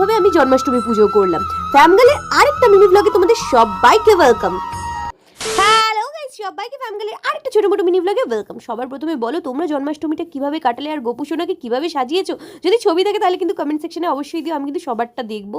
এইভাবে আমি জন্মাষ্টমী পুজো করলাম। ফ্যামগালের আরেকটা মিনি ব্লগে তোমাদের সবাইকে ওয়েলকাম সবাইকে ফ্যামগালের আরেকটা ছোট মোটো মিনি ব্লগে ওয়েলকাম সবার প্রথমে বলো, তোমরা জন্মাষ্টমীটা কীভাবে কাটালে আর গোপুসোনাকে কীভাবে সাজিয়েছো? যদি ছবি থাকে তাহলে কিন্তু কমেন্ট সেকশনে অবশ্যই দিও, আমি কিন্তু সবারটা দেখব।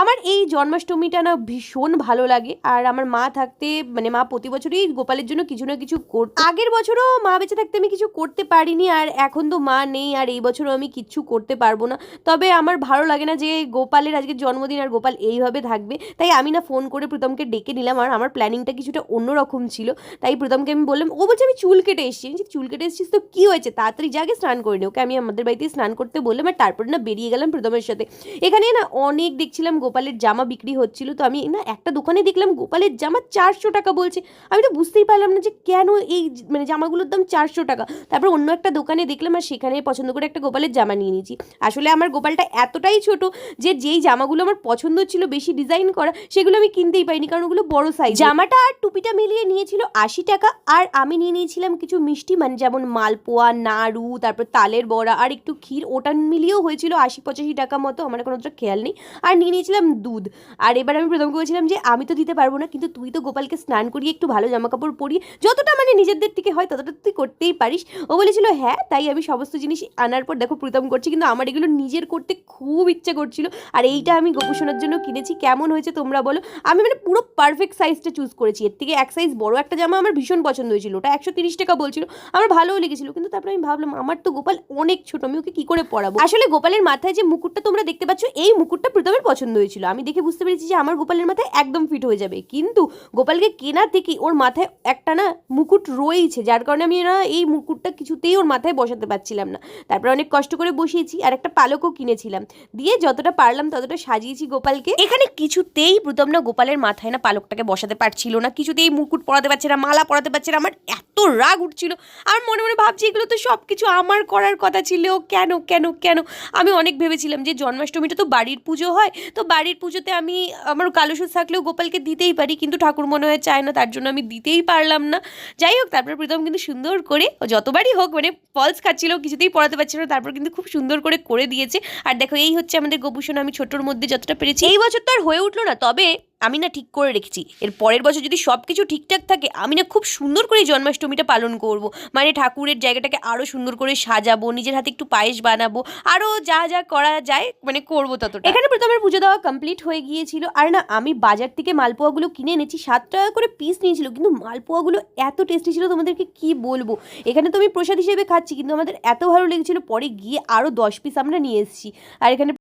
আমার এই জন্মাষ্টমীটা না ভীষণ ভালো লাগে, আর আমার মা থাকতে মানে মা প্রতি বছরই গোপালের জন্য কিছু না কিছু করত আগের বছরও মা বেঁচে থাকতে আমি কিছু করতে পারিনি, আর এখন তো মা নেই, আর এই বছরও আমি কিচ্ছু করতে পারব না। তবে আমার ভালো লাগে না যে গোপালের আজকে জন্মদিন, আর গোপাল এইভাবে থাকবে, তাই আমি না ফোন করে প্রীতমকে ডেকে নিলাম, আর আমার প্ল্যানিংটা কিছুটা অন্যরকম ছিল। তাই প্রীতমকে আমি বললাম, ও বলছে আমি চুল কেটে এসেছি। আমি চুল কেটে এসেছিস তো কী হয়েছে? তাড়াতাড়ি জাগে স্নান করে নি। ওকে আমি আমাদের বাড়িতে স্নান করতে বললাম আর তারপর না বেরিয়ে গেলাম প্রীতমের সাথে। এখানে না অনেক দেখছিলাম গোপালের জামা বিক্রি হচ্ছিল। তো আমি না একটা দোকানে দেখলাম গোপালের জামা চারশো টাকা বলছে। আমি তো বুঝতেই পারলাম না যে কেন এই মানে জামাগুলোর দাম চারশো টাকা। তারপর অন্য একটা দোকানে দেখলাম আর সেখানে পছন্দ করে একটা গোপালের জামা নিয়ে নিয়েছি। আসলে আমার গোপালটা এতটাই ছোট যে যেই জামাগুলো আমার পছন্দ ছিল বেশি ডিজাইন করা, সেগুলো আমি কিনতেই পাইনি কারণ ওগুলো বড় সাইজ জামাটা আর টুপিটা মিলিয়ে নিয়েছিল আশি টাকা। আর আমি নিয়ে নিয়েছিলাম কিছু মিষ্টি মানে যেমন মালপোয়া, নাড়ু, তারপর তালের বড়া, আর একটু ক্ষীর। ওটা মিলিয়েও হয়েছিল আশি পঁচাশি টাকা মতো, আমার কোনো অতটা খেয়াল নেই। আর নিয়ে নিয়েছিলাম দুধ। আর এবার আমি প্রথম বলছিলাম যে, আমি তো দিতে পারব না, কিন্তু তুই তো গোপালকে স্নান করিয়ে একটু ভালো জামা কাপড় পরিয়ে, যতটা মানে নিজেদের থেকে হয় ততটা তুই করতেই পারিস। ও বলেছিল হ্যাঁ তাই আমি সমস্ত জিনিস আনার পর দেখো প্রীতম করছি। কিন্তু আমার এগুলো নিজের করতে খুব ইচ্ছে করছিল। আর এইটা আমি গোপুসোনার জন্য কিনেছি। কেমন হয়েছে তোমরা বলো। আমি মানে পুরো পারফেক্ট সাইজটা চুজ করেছি। এর থেকে এক সাইজ বড় একটা জামা আমার ভীষণ পছন্দ হয়েছিল। ওটা একশো তিরিশ টাকা বলছিল, আমার ভালোও লেগেছিল। কিন্তু তারপরে আমি ভাবলাম, আমার তো গোপাল অনেক ছোট, আমি ওকে কি করে পড়াবো? আসলে গোপালের মাথায় যে মুকুটটা তোমরা দেখতে পাচ্ছ, এই মুকুটটা প্রথমের পছন্দ হয়েছিল। আমি দেখে বুঝতে পেরেছি যে আমার গোপালের মাথায় একদম ফিট হয়ে যাবে। কিন্তু গোপালকে কেনার থেকে ওর মাথায় একটা না মুকুট রয়েছে যার কারণে আমি না এই মুকুটটা কিছুতেই ওর মাথায় বসাতে পারছিলাম না। তারপরে অনেক কষ্ট করে বসিয়েছি আর একটা পালকও কিনেছিলাম। দিয়ে যতটা পারলাম ততটা সাজিয়েছি গোপালকে। এখানে কিছুতেই প্রথম না গোপালের মাথায় না পালকটাকে বসাতে পারছিল না, কিছুতেই মুকুট পরাতে পারছে না। মালা পরাতে পারছে না। আমার এত রাগ উঠছিল। আর মনে মনে ভাবছি এগুলো তো সব কিছু আমার করার কথা ছিল। কেন কেন কেন? আমি অনেক ভেবেছিলাম যে জন্মাষ্টমীটা তো বাড়ির পুজো হয়। তো বাড়ির পুজোতে আমি আমার কালো সুদ থাকলেও গোপালকে দিতেই পারি। কিন্তু ঠাকুর মনে হয় চায় না, তার জন্য আমি দিতেই পারলাম না। যাই হোক, তারপর প্রীতম কিন্তু সুন্দর করে যতবারই হোক মানে ফলস খাচ্ছিল, কিছুতেই পড়াতে পারছিল না। তারপর কিন্তু খুব সুন্দর করে করে দিয়েছে। আর দেখো, এই হচ্ছে আমাদের গোপুসোনা। আমি ছোটোর মধ্যে যতটা পেরেছি, এই বছর তো আর হয়ে উঠল না। তবে আমি না ঠিক করে রেখেছি। এর পরের বছর যদি সব কিছু ঠিকঠাক থাকে, আমি না খুব সুন্দর করে জন্মাষ্টমীটা পালন করব। মানে ঠাকুরের জায়গাটাকে আরও সুন্দর করে সাজাবো, নিজের হাতে একটু পায়েস বানাবো আরও যা যা করা যায় মানে করব ততটা। এখানে প্রথমে পুজো দেওয়া কমপ্লিট হয়ে গিয়েছিল। আর না, আমি বাজার থেকে মালপোয়াগুলো কিনে এনেছি, সাত টাকা করে পিস নিয়েছিল। কিন্তু মালপোয়াগুলো এত টেস্টি ছিল, তোমাদেরকে কি বলব? এখানে তো আমি প্রসাদ হিসেবে খাচ্ছি, কিন্তু আমাদের এত ভালো লেগেছিল, পরে গিয়ে আরও দশ পিস আমরা নিয়ে এসেছি। আর এখানে